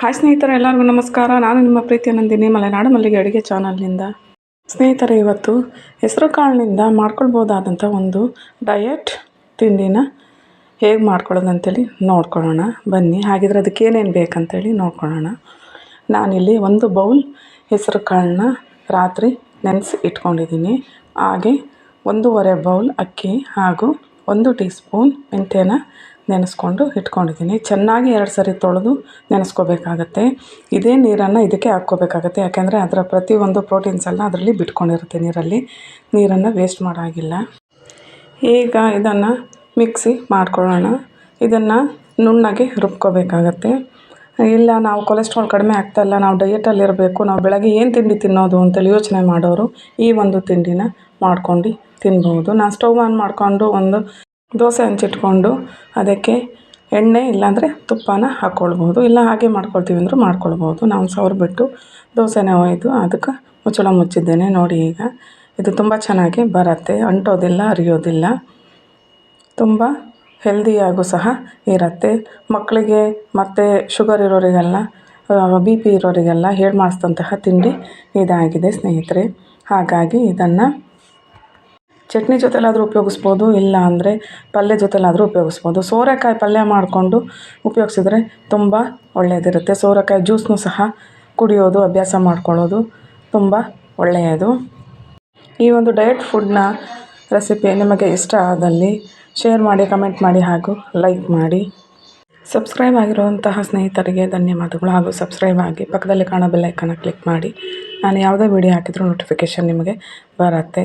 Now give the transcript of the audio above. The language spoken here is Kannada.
ಹಾಯ್ ಸ್ನೇಹಿತರೆ, ಎಲ್ಲರಿಗೂ ನಮಸ್ಕಾರ. ನಾನು ನಿಮ್ಮ ಪ್ರೀತಿಯ ನಂದಿನಿ, ಮಲೆನಾಡು ಮಲ್ಲಿಗೆ ಅಡುಗೆ ಚಾನಲ್ನಿಂದ. ಸ್ನೇಹಿತರೆ, ಇವತ್ತು ಹೆಸರು ಕಾಳಿನಿಂದ ಮಾಡ್ಕೊಳ್ಬೋದಾದಂಥ ಒಂದು ಡಯಟ್ ತಿಂಡಿನ ಹೇಗೆ ಮಾಡ್ಕೊಳ್ಳೋದು ಅಂತೇಳಿ ನೋಡ್ಕೊಳ್ಳೋಣ. ಬನ್ನಿ, ಹಾಗಿದ್ರೆ ಅದಕ್ಕೆ ಏನೇನು ಬೇಕಂತೇಳಿ ನೋಡ್ಕೊಳ್ಳೋಣ. ನಾನಿಲ್ಲಿ ಒಂದು ಬೌಲ್ ಹೆಸರು ಕಾಳನ್ನ ರಾತ್ರಿ ನೆನೆಸಿ ಇಟ್ಕೊಂಡಿದ್ದೀನಿ. ಹಾಗೆ ಒಂದೂವರೆ ಬೌಲ್ ಅಕ್ಕಿ ಹಾಗೂ ಒಂದು ಟೀ ಸ್ಪೂನ್ ಮೆಂತ್ಯನ ನೆನೆಸ್ಕೊಂಡು ಇಟ್ಕೊಂಡಿದ್ದೀನಿ. ಚೆನ್ನಾಗಿ ಎರಡು ಸರಿ ತೊಳೆದು ನೆನೆಸ್ಕೋಬೇಕಾಗತ್ತೆ. ಇದೇ ನೀರನ್ನು ಇದಕ್ಕೆ ಹಾಕ್ಕೋಬೇಕಾಗತ್ತೆ. ಯಾಕೆಂದರೆ ಅದರ ಪ್ರತಿಯೊಂದು ಪ್ರೋಟೀನ್ಸ್ ಎಲ್ಲ ಅದರಲ್ಲಿ ಬಿಟ್ಕೊಂಡಿರುತ್ತೆ ನೀರಲ್ಲಿ. ನೀರನ್ನು ವೇಸ್ಟ್ ಮಾಡೋಂಗಿಲ್ಲ. ಈಗ ಇದನ್ನು ಮಿಕ್ಸಿ ಮಾಡ್ಕೊಳ್ಳೋಣ. ಇದನ್ನು ನುಣ್ಣಗೆ ರುಬ್ಕೋಬೇಕಾಗತ್ತೆ. ಇಲ್ಲ, ನಾವು ಕೊಲೆಸ್ಟ್ರಾಲ್ ಕಡಿಮೆ ಆಗ್ತಾಯಿಲ್ಲ ನಾವು ಡಯೆಟಲ್ಲಿರಬೇಕು ನಾವು ಬೆಳಗ್ಗೆ ಏನು ತಿಂಡಿ ತಿನ್ನೋದು ಅಂತೇಳಿ ಯೋಚನೆ ಮಾಡೋರು ಈ ಒಂದು ತಿಂಡಿನ ಮಾಡ್ಕೊಂಡು ತಿನ್ಬೋದು. ನಾನು ಸ್ಟವ್ ಆನ್ ಮಾಡಿಕೊಂಡು ಒಂದು ದೋಸೆ ಹಂಚಿಟ್ಕೊಂಡು ಅದಕ್ಕೆ ಎಣ್ಣೆ ಇಲ್ಲಾಂದರೆ ತುಪ್ಪನ ಹಾಕ್ಕೊಳ್ಬೋದು ಇಲ್ಲ ಹಾಗೆ ಮಾಡ್ಕೊಳ್ತೀವಿ ಅಂದರೂ ಮಾಡ್ಕೊಳ್ಬೋದು. ನಾವು ಸವರ್ಬಿಟ್ಟು ದೋಸೆನ ಒಯ್ದು ಅದಕ್ಕೆ ಮುಚ್ಚಳ ಮುಚ್ಚಿದ್ದೇನೆ ನೋಡಿ ಈಗ. ಇದು ತುಂಬ ಚೆನ್ನಾಗಿ ಬರುತ್ತೆ. ಅಂಟೋದಿಲ್ಲ, ಅರಿಯೋದಿಲ್ಲ. ತುಂಬ ಹೆಲ್ದಿಯಾಗೂ ಸಹ ಇರುತ್ತೆ. ಮಕ್ಕಳಿಗೆ ಮತ್ತು ಶುಗರ್ ಇರೋರಿಗೆಲ್ಲ ಬಿ ಪಿ ಇರೋರಿಗೆಲ್ಲ ಹೇಳಿ ಮಾಡಿಸಿದಂತಹ ತಿಂಡಿ ಇದಾಗಿದೆ ಸ್ನೇಹಿತರೆ. ಹಾಗಾಗಿ ಇದನ್ನು ಚಟ್ನಿ ಜೊತೆಲಾದರೂ ಉಪಯೋಗಿಸ್ಬೋದು, ಇಲ್ಲ ಅಂದರೆ ಪಲ್ಯ ಜೊತೆಲಾದರೂ ಉಪಯೋಗಿಸ್ಬೋದು. ಸೋರೆಕಾಯಿ ಪಲ್ಯ ಮಾಡಿಕೊಂಡು ಉಪಯೋಗ್ಸಿದ್ರೆ ತುಂಬ ಒಳ್ಳೆಯದಿರುತ್ತೆ ಸೋರೆಕಾಯಿ ಜ್ಯೂಸನ್ನೂ ಸಹ ಕುಡಿಯೋದು, ಅಭ್ಯಾಸ ಮಾಡ್ಕೊಳ್ಳೋದು ತುಂಬ ಒಳ್ಳೆಯದು. ಈ ಒಂದು ಡಯಟ್ ಫುಡ್ನ ರೆಸಿಪಿ ನಿಮಗೆ ಇಷ್ಟ ಆದಲ್ಲಿ ಶೇರ್ ಮಾಡಿ ಕಮೆಂಟ್ ಮಾಡಿ ಹಾಗೂ ಲೈಕ್ ಮಾಡಿ. ಸಬ್ಸ್ಕ್ರೈಬ್ ಆಗಿರುವಂತಹ ಸ್ನೇಹಿತರಿಗೆ ಧನ್ಯವಾದಗಳು. ಹಾಗೂ ಸಬ್ಸ್ಕ್ರೈಬ್ ಆಗಿ ಪಕ್ಕದಲ್ಲಿ ಕಾಣೋ ಬೆಲ್ಲೈಕನ್ನ ಕ್ಲಿಕ್ ಮಾಡಿ. ನಾನು ಯಾವುದೇ ವಿಡಿಯೋ ಹಾಕಿದರೂ ನೋಟಿಫಿಕೇಷನ್ ನಿಮಗೆ ಬರುತ್ತೆ.